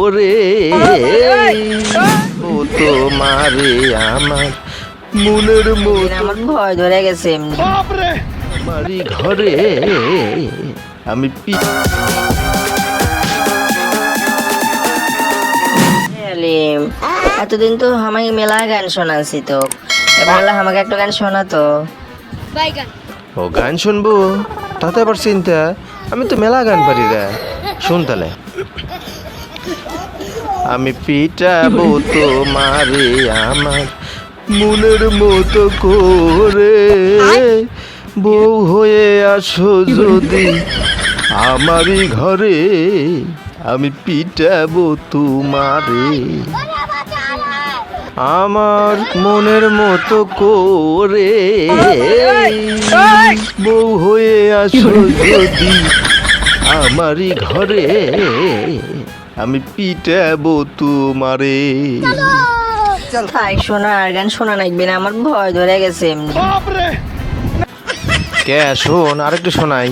ওরে ও তোমারে আমার মনের মতো আমার ভয় ধরে গেছে আমারই ঘরে আমি পি এতদিন তো আমাকে মেলা গান শোনাচ্ছি তো। এবার আমাকে একটা গান শোনাতো। ও গান শুনব? তাতে আবার চিন্তা আমি তো মেলা গান পারি রে। শুন তাহলে। আমি পিটাবো তোমারে আমার মনের মতো করে। বউ হয়ে আসো যদি আমারই ঘরে। আমি পিটাবো তোমারে। আমার মনের মতো করে। বউ হয়ে আসো যদি আমারই ঘরে। আমি পিটাবো তোমারে। থাই শোনা আর গান শোনা লাগবে না আমার ভয় ধরে গেছে এমনি। কে শোন আরেকটু শোনাই।